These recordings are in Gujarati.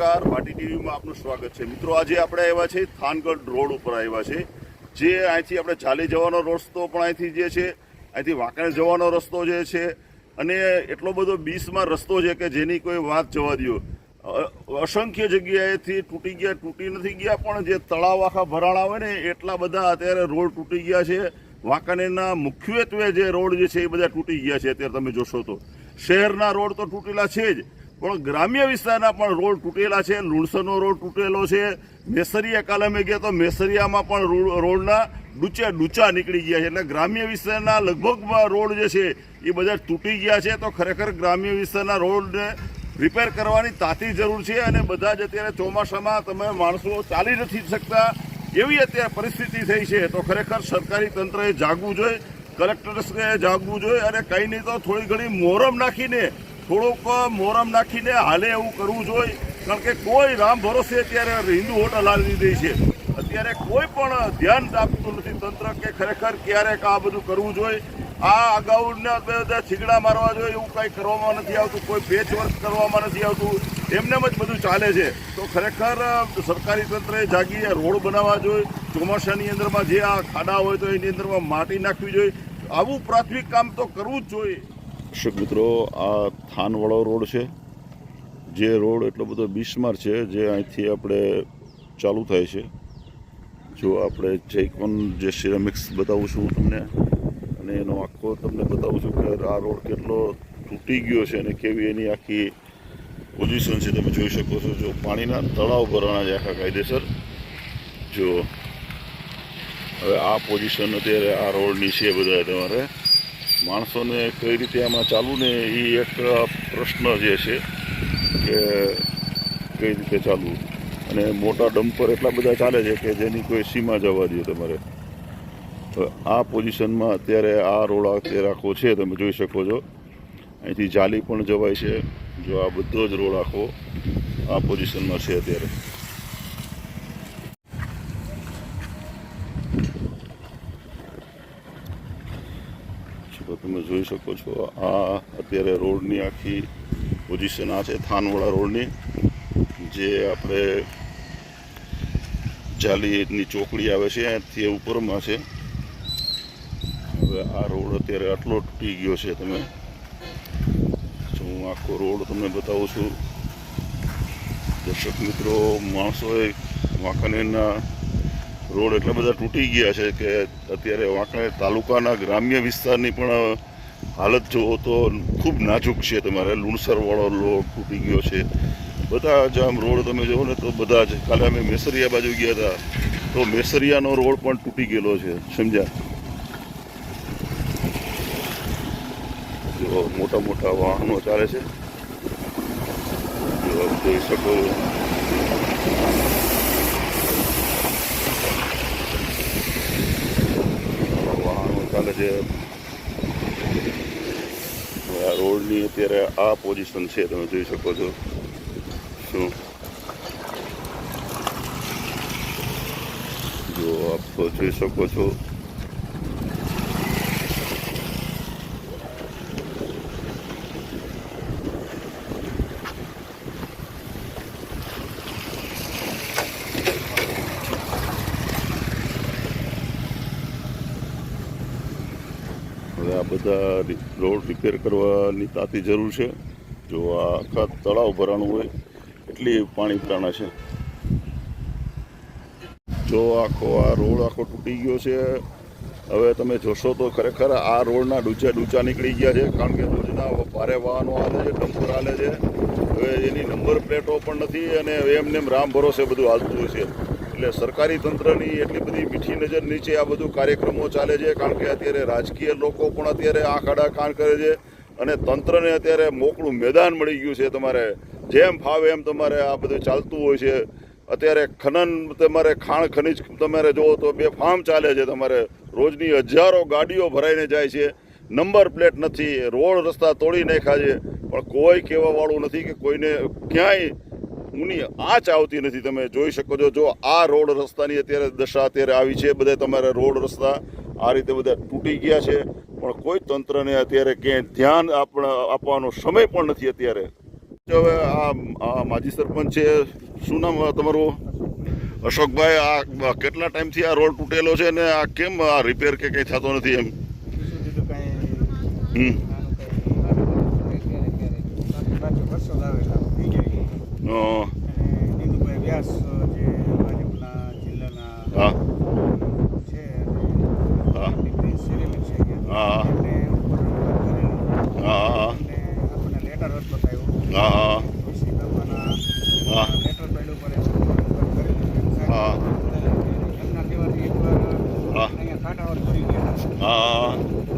નમસ્કાર પાટી ટીવીમાં આપનું સ્વાગત છે. મિત્રો, આજે આપણે આવ્યા છે થાનગઢ રોડ ઉપર આવ્યા છે જે અહીંથી આપણે ચાલી જવાનો રસ્તો પણ અહીંથી જે છે, અહીંથી વાંકણે જવાનો રસ્તો જે છે, અને એટલો બધો બીસમાં રસ્તો છે કે જેની કોઈ વાત જવા દો અસંખ્ય જગ્યાએથી તૂટી ગયા, તૂટી નથી ગયા, પણ જે તળાવ આખા ભરાણા હોય ને, એટલા બધા અત્યારે રોડ તૂટી ગયા છે. વાંકાનેરના મુખ્યત્વે જે રોડ જે છે એ બધા તૂટી ગયા છે, અત્યારે તમે જોશો તો. શહેરના રોડ તો તૂટેલા છે જ પણ ગ્રામ્ય વિસ્તારના પણ રોડ તૂટેલા છે, લુણસરનો રોડ તૂટેલો છે. મેસરિયા કાલમે ગયા તો મેસરિયામાં પણ રોડના ડૂચા ડૂચા નીકળી ગયા છે. એટલે ગ્રામ્ય વિસ્તારના લગભગ રોડ જે છે, એ બધા તૂટી ગયા છે. તો ખરેખર ગ્રામ્ય વિસ્તારના રોડને રિપેર કરવાની તાતી જરૂર છે અને બધા જ અત્યારે ચોમાસામાં તમે માણસો ચાલી નથી શકતા એવી અત્યારે પરિસ્થિતિ થઈ છે. તો ખરેખર સરકારી તંત્રએ જાગવું જોઈએ, કલેક્ટર્સને જાગવું જોઈએ અને કંઈ નહીં તો થોડી ઘણી મોરમ નાખીને થોડુંક મોરમ નાખીને હાલે એવું કરવું જોઈએ. કારણ કે કોઈ રામ ભરોસે અત્યારે હિન્દુ હોટલ હાલી દીધી છે. અત્યારે કોઈ પણ ધ્યાન આપતું નથી તંત્ર કે ખરેખર ક્યારેક આ બધું કરવું જોઈએ. આ અગાઉના થીગડા મારવા જોઈએ એવું કંઈ કરવામાં નથી આવતું. કોઈ પેચ વર્ક કરવામાં નથી આવતું. એમનેમ જ બધું ચાલે છે. તો ખરેખર સરકારી તંત્રએ જાગીએ, રોડ બનાવવા જોઈએ. ચોમાસાની અંદરમાં જે આ ખાડા હોય તો એની અંદરમાં માટી નાખવી જોઈએ. આવું પ્રાથમિક કામ તો કરવું જ જોઈએ. દર્શક મિત્રો, આ થાનવાળો રોડ છે. જે રોડ એટલો બધો બિસ્માર છે, જે અહીંથી આપણે ચાલુ થાય છે. જો આપણે જયકોન જે સિરામિક્સ બતાવું છું તમને, અને એનો આખો તમને બતાવું છું કે આ રોડ કેટલો તૂટી ગયો છે અને કેવી એની આખી પોઝિશન છે, તમે જોઈ શકો છો. જો પાણીના તળાવ ભરાણા છે આખા કાયદેસર, જો હવે આ પોઝિશન અત્યારે આ રોડની છે બધા તમારે. માણસોને કઈ રીતે આમાં ચાલવું ને એ એક પ્રશ્ન જે છે કે કઈ રીતે ચાલવું અને મોટા ડમ્પર એટલા બધા ચાલે છે કે જેની કોઈ સીમા જવા દે તમારે. તો આ પોઝિશનમાં અત્યારે આ રોડ અત્યારે આખો છે, તમે જોઈ શકો છો. અહીંથી જાલી પણ જવાય છે. જો આ બધો જ રોડ આખો આ પોઝિશનમાં છે અત્યારે તો તમે જોઈ શકો છો. આ અત્યારે રોડની આખી પોઝિશન આ છે થાનવાળા રોડની, જે આપણે જાલીની ચોકડી આવે છે તે ઉપરમાં છે. હવે આ રોડ અત્યારે આટલો તૂટી ગયો છે તમે. હું આખો રોડ તમને બતાવું છું. દર્શક મિત્રો, માણસોએ વાંકાનેરના રોડ એટલા બધા તૂટી ગયા છે કે અત્યારે વાંકાનેર તાલુકાના ગ્રામ્ય વિસ્તારની પણ હાલત જુઓ તો ખૂબ નાજુક છે તમારે. લુણસરવાળો રોડ તૂટી ગયો છે. બધા જ આમ રોડ તમે જુઓ ને તો બધા જ. કાલે અમે મેસરિયા બાજુ ગયા હતા. તો મેસરિયાનો રોડ પણ તૂટી ગયેલો છે. સમજ્યા? જો મોટા મોટા વાહનો ચાલે છે. જો જોઈ શકો. વાહનો ચાલે છે. આ રોડની અત્યારે આ પોઝિશન છે, તમે જોઈ શકો છો. શું? જો આપ જોઈ શકો છો હવે આ બધા રી- રોડ રિપેર કરવાની તાતી જરૂર છે. જો આ આખા તળાવ ભરાણું હોય, એટલી પાણી ભરાણા છે. જો આખો આ રોડ આખો તૂટી ગયો છે, હવે તમે જોશો તો ખરેખર આ રોડના ડૂચા ડૂચા નીકળી ગયા છે, કારણ કે રોજના ભારે વાહનો હાલે છે, ડમ્પર હાલે છે. હવે એની નંબર પ્લેટો પણ નથી અને એમને એમ રામ ભરોસે બધું હાલતું હોય છે. એટલે સરકારી તંત્રની એટલી બધી મીઠી નજર નીચે આ બધું કાર્યક્રમો ચાલે છે, કારણ કે અત્યારે રાજકીય લોકો પણ અત્યારે આ ખાડા કાન કરે છે અને તંત્રને અત્યારે મોકળું મેદાન મળી ગયું છે તમારે. જેમ ફાવે એમ તમારે આ બધું ચાલતું હોય છે. અત્યારે ખનન, તમારે ખાણ ખનીજ તમારે જુઓ તો બે ફાર્મ ચાલે છે તમારે. રોજની હજારો ગાડીઓ ભરાઈને જાય છે. નંબર પ્લેટ નથી, રોડ રસ્તા તોડી નાખ્યા છે. પણ કોઈ કહેવાવાળું નથી કે કોઈને ક્યાંય ઉની આંચ આવતી નથી. તમે જોઈ શકો છો જો આ રોડ રસ્તાની અત્યારે દશા અત્યારે આવી છે બધા તમારા રોડ રસ્તા આ રીતે બધા તૂટી ગયા છે પણ કોઈ તંત્રને અત્યારે ક્યાંય ધ્યાન આપણ આપવાનો સમય પણ નથી અત્યારે. હવે આ માજી સરપંચ છે શું નામ તમારું? અશોકભાઈ આ કેટલા ટાઈમથી આ રોડ તૂટેલો છે ને આ કેમ આ રિપેર કે કંઈ થતો નથી એમ? હમ. નીલુભાઈ વ્યાસ જે ભાજપના જિલ્લાના છે સેરેમની છે. એમને આપણને લેટર હતા. હા એટલે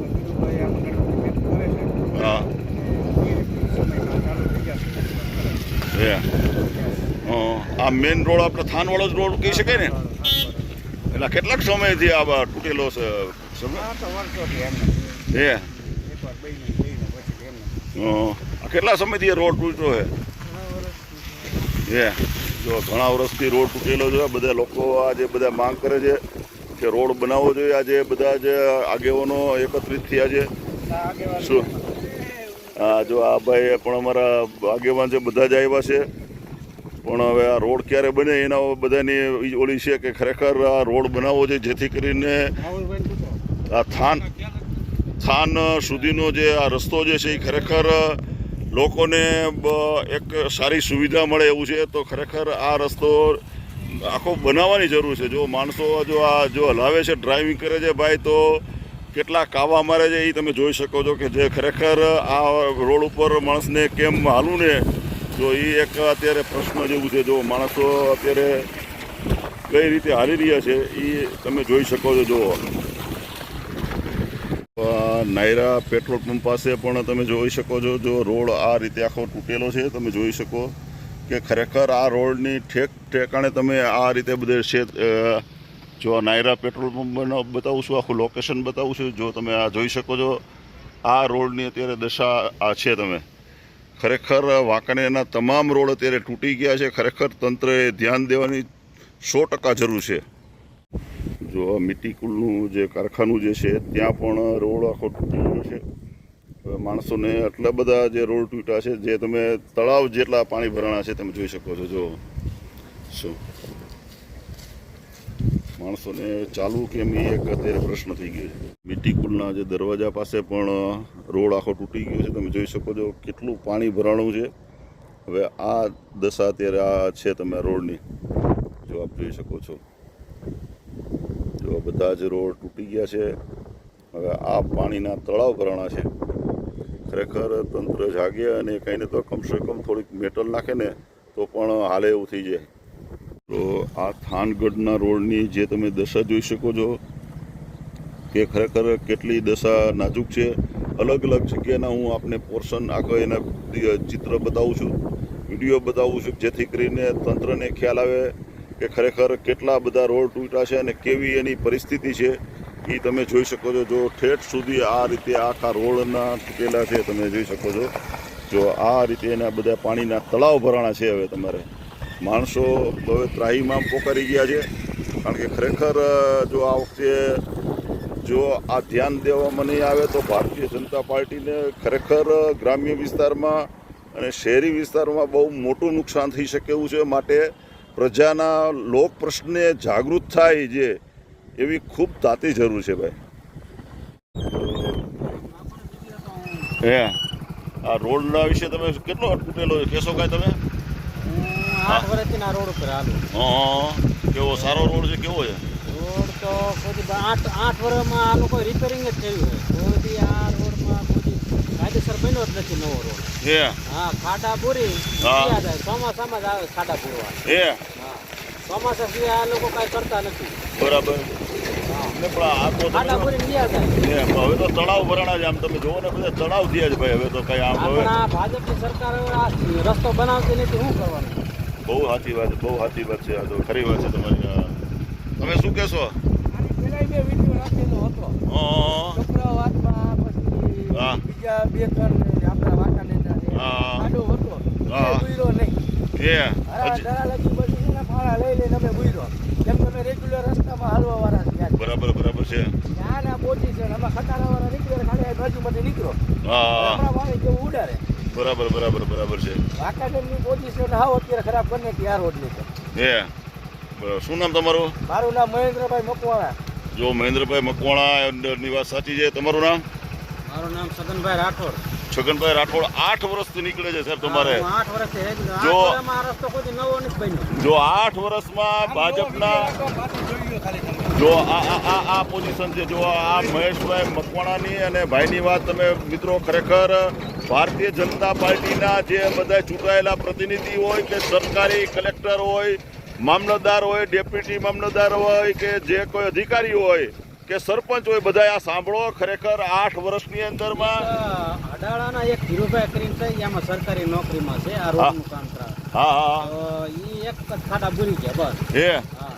નીલુભાઈ આ મંડળની મેં કરે છે હા અને એ રીતની સમયમાં ચાલુ થઈ જશે એ અ, આ મેઇન રોડ આપણે થાનવાળો જ રોડ કહી શકાય ને? એટલે કેટલાક સમયથી આ તૂટેલો છે હે કેટલા સમયથી એ રોડ તૂટ્યો છે? હે? જો ઘણા વર્ષથી રોડ તૂટેલો છે બધા લોકો આજે બધા માંગ કરે છે કે રોડ બનાવવો જોઈએ આજે બધા જ આગેવાનો એકત્રિત થયા છે શું? જો આ ભાઈ પણ અમારા આગેવાન છે, બધા જ આવ્યા છે. પણ હવે આ રોડ ક્યારે બને એના બધાની ઓલી છે કે ખરેખર આ રોડ બનાવવો છે, જેથી કરીને આ થાન થાન સુધીનો જે આ રસ્તો જે છે એ ખરેખર લોકોને એક સારી સુવિધા મળે એવું છે. તો ખરેખર આ રસ્તો આખો બનાવવાની જરૂર છે. જો માણસો જો આ જો હલાવે છે ડ્રાઇવિંગ કરે છે ભાઈ, તો કેટલા કાવા મારે છે એ તમે જોઈ શકો છો કે જે ખરેખર આ રોડ ઉપર માણસને કેમ હાલવું ને? જો એ એક અત્યારે પ્રશ્ન જેવું છે. જો માણસો અત્યારે કઈ રીતે હાલી રહ્યા છે એ તમે જોઈ શકો છો. જો નાયરા પેટ્રોલ પંપ પાસે પણ તમે જોઈ શકો છો. જો રોડ આ રીતે આખો તૂટેલો છે. તમે જોઈ શકો કે ખરેખર આ રોડની ઠેક ઠેકાણે તમે આ રીતે બધે છે જો આ નાયરા પેટ્રોલ પંપ બતાવું છું, આખું લોકેશન બતાવું છું, જો તમે આ જોઈ શકો છો, આ રોડની અત્યારે દશા આ છે તમે. ખરેખર વાંકાનેરના તમામ રોડ અત્યારે તૂટી ગયા છે, ખરેખર તંત્રએ ધ્યાન દેવાની સો ટકા જરૂર છે. જો આ મીટી કુલનું જે કારખાનું જે છે, ત્યાં પણ રોડ આખો તૂટી ગયો છે. માણસોને આટલા બધા જે રોડ તૂટ્યા છે, જે તમે તળાવ જેટલા પાણી ભરાણા છે, તમે જોઈ શકો છો, જો શું. માણસોને ચાલવું કેમ એ એક અત્યારે પ્રશ્ન થઈ ગયો છે. મીટી કુલના જે દરવાજા પાસે પણ રોડ આખો તૂટી ગયો છે. તમે જોઈ શકો છો કેટલું પાણી ભરાણું છે. હવે આ દશા અત્યારે આ છે તમે રોડની. જો આપ જોઈ શકો છો. જો બધા જ રોડ તૂટી ગયા છે. હવે આ પાણીના તળાવ ભરાણા છે. ખરેખર તંત્ર જાગે અને કંઈને તો કમસે કમ થોડીક મેટલ નાખે ને તો પણ હાલે એવું થઈ જાય. તો આ થાનગઢના રોડની જે તમે દશા જોઈ શકો છો કે ખરેખર કેટલી દશા નાજુક છે. અલગ અલગ જગ્યાના હું આપને પોર્શન આખો એના ચિત્ર બતાવું છું. વીડિયો બતાવું છું જેથી કરીને તંત્રને ખ્યાલ આવે કે ખરેખર કેટલા બધા રોડ તૂટ્યા છે અને કેવી એની પરિસ્થિતિ છે. એ તમે જોઈ શકો છો. જો ઠેઠ સુધી આ રીતે આખા રોડના તૂટેલા છે, તમે જોઈ શકો છો. જો આ રીતે એના બધા પાણીના તળાવ ભરાણા છે હવે તમારે. માણસો હવે ત્રાહીમામ પોકારી ગયા છે. કારણ કે ખરેખર જો આ વખતે જો આ ધ્યાન દેવામાં નહીં આવે તો ભારતીય જનતા પાર્ટીને ખરેખર ગ્રામ્ય વિસ્તારમાં અને શહેરી વિસ્તારમાં બહુ મોટું નુકસાન થઈ શકે એવું છે. માટે પ્રજાના લોક પ્રશ્ને જાગૃત થાય જે એવી ખૂબ તાતી જરૂર છે ભાઈ. હે, આ રોડના વિશે તમે કેટલો તૂટેલો કહેશો કાંઈ તમે? આઠ વર્ષથી આ રોડ ઉપર હાલું. હા કેવો સારો રોડ છે કેવો છે? રોડ તો કોઈ આઠ આઠ વર્ષમાં આ લોકો રિપેરિંગ જ થયું છે કોઈ આ રોડમાં કોઈ કાયદેસર બન્યો જ નથી નવો રોડ. હે. હા ખાડા પૂરી. ચોમાસામાં જ આવે ખાડા પૂરવા. હે. હા. ચોમાસા સિવાય આ લોકો કાંઈ કરતા નથી. બરાબર. ને પણ આ તો હવે તો તળાવ ભરાણા છે આમ તમે જોવો ને બધા તળાવ થયા છે ભાઈ. હવે તો કઈ આમ હવે ભાજપની સરકાર રસ્તો બનાવતી નથી શું કરવાનું? બહુ સાચી વાત બહુ સાચી વાત છે આ તો ખરી વાત છે તમારી તમે શું કહેશો? બીજા બે ત્રણ આપણા વાંકાનેરના છે. હા. ખાડો હતો હા. નહીં છે ને બરાબર બરાબર છે. ત્યાં ના પોચી છે ને અમે ખટારા વાળા નીકળે ખાલી બાજુ નીકળો. હા. ઉડાડે. બરાબર બરાબર બરાબર છે. વાંકાનેરની પોઝિશન હાવ અત્યારે ખરાબ કરી નાખી આ રોડની તો હે બરાબર. શું નામ તમારું? મારું નામ મહેન્દ્રભાઈ મકવાણા. જો મહેન્દ્રભાઈ મકવાણા ની વાત સાચી છે. તમારું નામ? મારું નામ સગનભાઈ રાઠોડ. છગનભાઈ રાઠોડ આઠ વર્ષથી નીકળે છે સાહેબ તમારે. જો- વર્ષમાં આ રસ્તો કોઈ નવો નથી બન્યો. જો આઠ વર્ષમાં ભાજપના જો આ આ આ પોઝિશન છે જો આ મહેશભાઈ મકવાણાની અને ભાઈની વાત તમે મિત્રો ખરેખર ભારતીય જનતા પાર્ટીના જે બધા ચૂંટાયેલા પ્રતિનિધિ હોય કે સરકારી કલેક્ટર હોય મામલતદાર હોય ડેપ્યુટી મામલતદાર હોય કે જે કોઈ અધિકારી હોય કે સરપંચ હોય બધા આ સાંભળો. ખરેખર આઠ વર્ષની અંદરમાં અડાળાના એક ધીરુભાઈ કરીને છે એમાં સરકારી નોકરીમાં છે આ રોડનું કામ હા હા એ એક ખાડા ભૂરી ગયા બસ. હે. હા.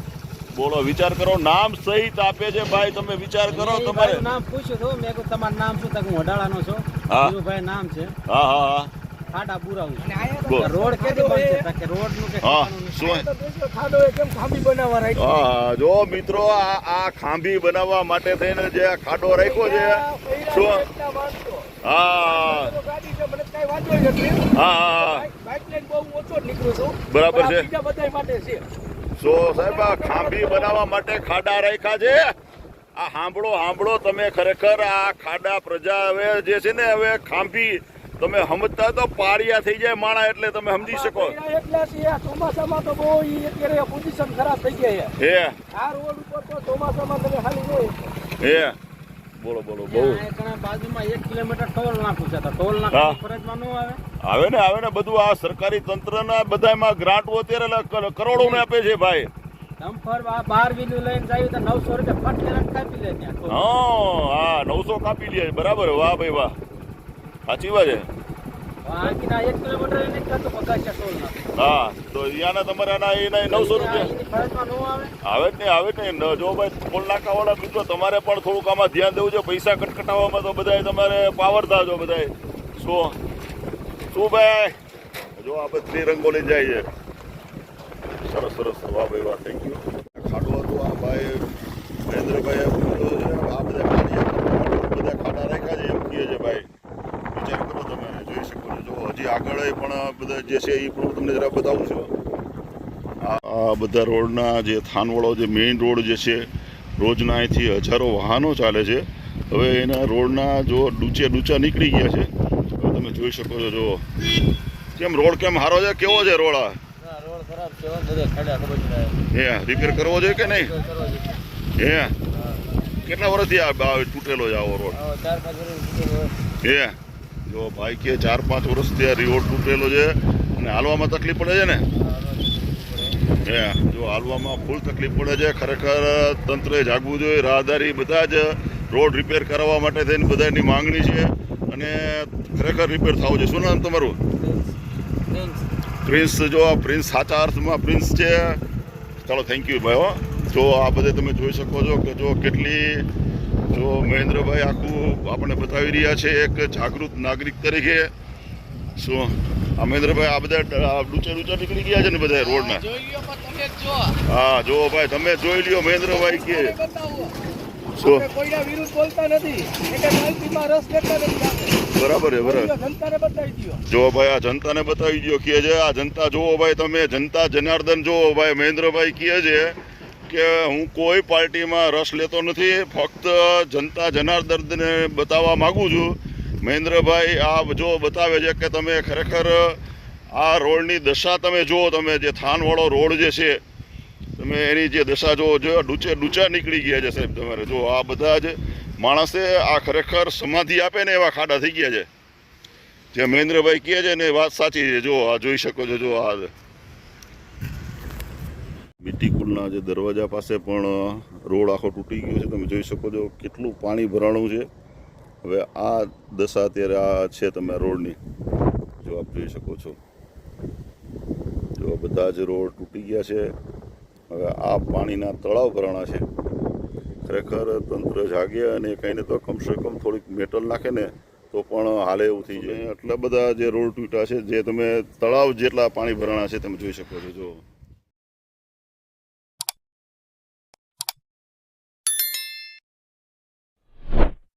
બોલો વિચાર કરો નામ સહિત આપે છે ભાઈ તમે વિચાર કરો તમારે. નામ પૂછ્યું તો મેં કહ્યું તમારું નામ શું? તક હું અડાળાનો છું. હા. ધીરુભાઈ નામ છે. હા હા હા. ખાડા પુરાવું. રોડ કેદી બનશે? તા કે રોડનું કે હા શું ખાડો કેમ ખાંભી બનાવવા રાખ્યો? હા જો મિત્રો આ આ ખાંભી બનાવવા માટે થઈને જે આ ખાડો રાખ્યો છે શું? હા. ગાડી છે મને કઈ વાંધો નથી. હા બરાબર છે. બધા માટે છે. સો સાહેબ આ ખાંભી બનાવવા માટે ખાડા રાખ્યા છે. આ હાંભળો હાંભળો તમે ખરેખર આ ખાડા પ્રજા હવે જે છે ને હવે ખાંભી તમે સમજતા તો પારિયા થઈ જાય માણા એટલે તમે સમજી શકો. ચોમાસામાં તો બહુ અત્યારે પોઝિશન ખરાબ થઈ જાય છે. હે. આ રોડ ઉપર તો ચોમાસામાં તમે ખાલી હે. બોલો બોલો બહુ. બાજુમાં એક કિલોમીટર ટોલ નાખું છે ટોલ. ફરજમાં ન આવે? આવે ને આવે ને બધું આ સરકારી તંત્રના બધામાં ગ્રાન્ટો અત્યારે કરોડો ને આપે છે ભાઈ. નવસો કાપી લે બરાબર વાહ ભાઈ વાહ. સાચી વાત છે. હા તો અહીંયાના તમારા એના નવસો રૂપિયા. આવે? જ નહીં આવે જ નહીં. જો ભાઈ ટોલ નાકા વાળા મિત્રો તમારે પણ થોડુંક આમાં ધ્યાન દેવું છે. પૈસા કટકટાવવામાં તો બધાય તમારે પાવર થાજો બધાય. શું? શું ભાઈ? જો આ બધી રંગોલી જાય છે. સરસ સરસ. વાહ ભાઈ વાહ થેન્ક યુ ખાડો હતો આ ભાઈ મહેન્દ્રભાઈ આ બધા ખાડિયા બધા ખાડા રાખ્યા છે એમ કહે છે ભાઈ વિચાર કરો તમે જોઈ શકો છો જો આગળ પણ બધા જે છે એ પણ હું તમને જરા બતાવું છું. આ બધા રોડના જે થાનવાળો જે મેઇન રોડ જે છે રોજના અહીંથી હજારો વાહનો ચાલે છે. હવે એના રોડના જો ડૂચે ડૂચા નીકળી ગયા છે. હવે તમે જોઈ શકો છો જો કેમ રોડ કેમ સારો છે? કેવો છે રોડ? આ હે રિપેર કરવો છે કે નહીં? હે કેટલા વર્ષથી આ તૂટેલો છે આવો રોડ? હે? જો ભાઈ કે ચાર પાંચ વર્ષથી આ રોડ તૂટેલો છે અને હાલવામાં તકલીફ પડે છે ને? હે જો હાલવામાં ફૂલ તકલીફ પડે છે. ખરેખર તંત્રએ જાગવું જોઈએ. રાહદારી બધા જ રોડ રિપેર કરાવવા માટે થઈને બધાની માંગણી છે અને ખરેખર રિપેર થવું છે શું નામ તમારું? પ્રિન્સ જો આ પ્રિન્સ સાચા અર્થમાં પ્રિન્સ છે. ચાલો થેન્ક યુ ભાઈ હો. જો આ બધે તમે જોઈ શકો છો કે જો કેટલી જો મહેન્દ્રભાઈ આખું આપણે બતાવી રહ્યા છે એક જાગૃત નાગરિક તરીકે. શું આ મહેન્દ્રભાઈ આ બધા આ ડૂચા ડૂચા નીકળી ગયા છે ને બધા રોડના? હા જો ભાઈ તમે જોઈ લ્યો મહેન્દ્રભાઈ કે શું. બરાબર છે બરાબર. જો ભાઈ આ જનતાને બતાવી દો કે છે આ જનતા જુઓ ભાઈ તમે જનતા જનાર્દન જુઓ ભાઈ મહેન્દ્રભાઈ કહે છે કે હું કોઈ પાર્ટીમાં રસ લેતો નથી, ફક્ત જનતા જનાર્દનને બતાવવા માગું છું. મહેન્દ્રભાઈ આ જો બતાવે છે કે તમે ખરેખર આ રોડની દશા તમે જુઓ, તમે જે થાનવાળો રોડ જે છે, તમે એની જે દશા જુઓ, જો ડૂચે ડૂચા નીકળી ગયા છે સાહેબ તમારે. જો આ બધા જ માણસે આ ખરેખર સમાધિ આપે ને એવા ખાડા થઈ ગયા છે. જે મહેન્દ્રભાઈ કહે છે ને વાત સાચી છે. જો આ જોઈ શકો છો, જો આ મીઠી કુલના જે દરવાજા પાસે પણ રોડ આખો તૂટી ગયો છે. તમે જોઈ શકો છો કેટલું પાણી ભરાણું છે. હવે આ દશા અત્યારે આ છે તમે રોડની. જો આપ જોઈ શકો છો. જો બધા જ રોડ તૂટી ગયા છે. હવે આ પાણીના તળાવ ભરાણા છે. ખરેખર તંત્ર જાગે અને કંઈને તો કમસે કમ થોડીક મેટલ નાખે ને તો પણ હાલે એવું થઈ જાય. એટલા બધા જે રોડ તૂટ્યા છે, જે તમે તળાવ જેટલા પાણી ભરાણા છે, તમે જોઈ શકો છો. જો